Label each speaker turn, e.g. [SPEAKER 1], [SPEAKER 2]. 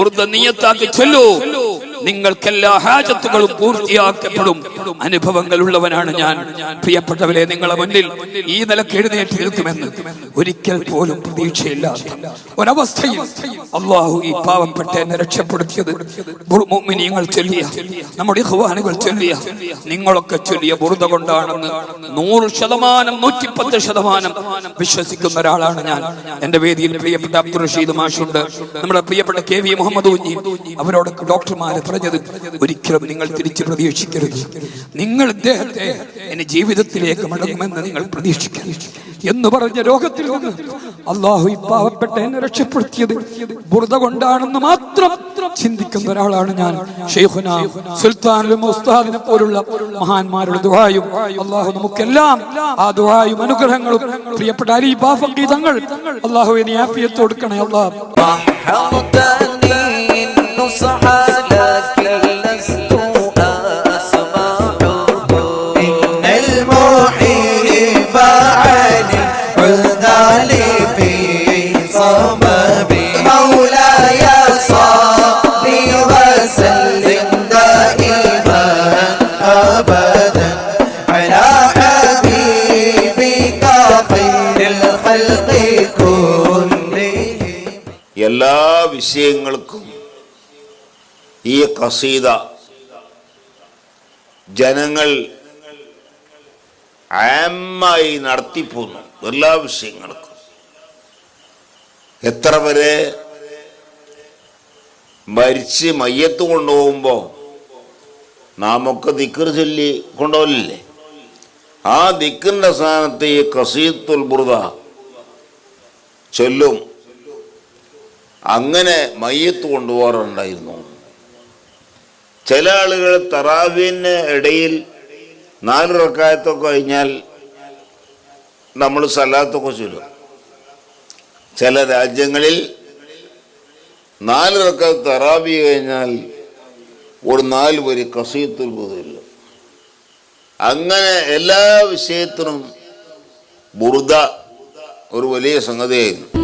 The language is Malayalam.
[SPEAKER 1] ബുർദ നിയത്താക്കി ചൊല്ലൂ. നിങ്ങൾക്കെല്ലാ ഹാജത്തുകളും പൂർത്തിയാക്കപ്പെടും. അനുഭവങ്ങൾ ഉള്ളവനാണ് ഞാൻ. പ്രിയപ്പെട്ടവരെ നിങ്ങളെ മുന്നിൽ ഈ നിലയ്ക്ക് എഴുന്നേറ്റ് നിൽക്കുമെന്ന് ഒരിക്കൽ പോലും പ്രതീക്ഷയില്ലാത്ത ഒരവസ്ഥയിൽ അള്ളാഹു ഈ പാവപ്പെട്ട എന്നെ രക്ഷപ്പെടുത്തിയത്. മുഅ്മിനീങ്ങൾ ചൊല്ലിയ നമ്മുടെ ഹുവാനുകൾ ചൊല്ലിയ നിങ്ങളൊക്കെ ചൊല്ലിയ ബുറുത കൊണ്ടാണെന്ന് നൂറ് ശതമാനം നൂറ്റിപ്പത്ത് ശതമാനം വിശ്വസിക്കുന്ന ഒരാളാണ് ഞാൻ. എന്റെ വേദിയിൽ പ്രിയപ്പെട്ട അബ്ദുൾ റഷീദ് മാഷുണ്ട്. നമ്മുടെ പ്രിയപ്പെട്ട കെ വി മുഹമ്മദ് കുഞ്ഞി അവരോടൊക്കെ ഡോക്ടർമാര് പറഞ്ഞത് ഒരിക്കലും നിങ്ങൾ തിരിച്ച് പ്രതീക്ഷിക്കരുത്. നിങ്ങൾ ഇദ്ദേഹത്തെ എന്റെ ജീവിതത്തിലേക്ക് മടങ്ങുമെന്ന് നിങ്ങൾ പ്രതീക്ഷിക്കരുത് എന്ന് പറഞ്ഞ രോഗത്തിൽ നിന്ന് അള്ളാഹു ഈ പാവപ്പെട്ട എന്നെ രക്ഷപ്പെടുത്തിയത് ബുർദ കൊണ്ടാണെന്ന് മാത്രം ചിന്തിക്കുന്ന ഒരാളാണ് ഞാൻ. ഉസ്താദിനെ പോലുള്ള മഹാന്മാരുടെ ദുആയും അള്ളാഹു നമുക്കെല്ലാം ആ ദുആയും അനുഗ്രഹങ്ങളും പ്രിയപ്പെട്ട അലി ബാഫി തങ്ങൾ അള്ളാഹു ഇനി ആഫിയത്ത് കൊടുക്കണേ അള്ളാഹ്.
[SPEAKER 2] എല്ലാ വിഷയങ്ങൾക്കും ഈ കസീത ജനങ്ങൾ ആമായി നടത്തിപ്പോന്നു എല്ലാ വിഷയങ്ങൾക്കും. എത്ര വരെ മരിച്ച് മയ്യത്ത് കൊണ്ടുപോകുമ്പോൾ നാമൊക്കെ ദിക്കർ ചൊല്ലി കൊണ്ടുപോകില്ലേ ആ ദിക്കറിന്റെ സ്ഥാനത്ത് ഈ കസീത്തുൽ ബുറുദ ചൊല്ലും. അങ്ങനെ മയ്യത്ത് കൊണ്ടുപോകാറുണ്ടായിരുന്നു. ചില ആളുകൾ തറാവിന് ഇടയിൽ നാല് റക്കായത്തൊക്കെ കഴിഞ്ഞാൽ നമ്മൾ സലാത്തൊക്കെ ചൊല്ലും. ചില രാജ്യങ്ങളിൽ നാല് റക്കാത്ത് തറാവി കഴിഞ്ഞാൽ ഒരു നാല് വരി കസീത്തിൽ പോകില്ല അങ്ങനെ എല്ലാ വിഷയത്തിനും ബുറുദ ഒരു വലിയ സംഗതിയായിരുന്നു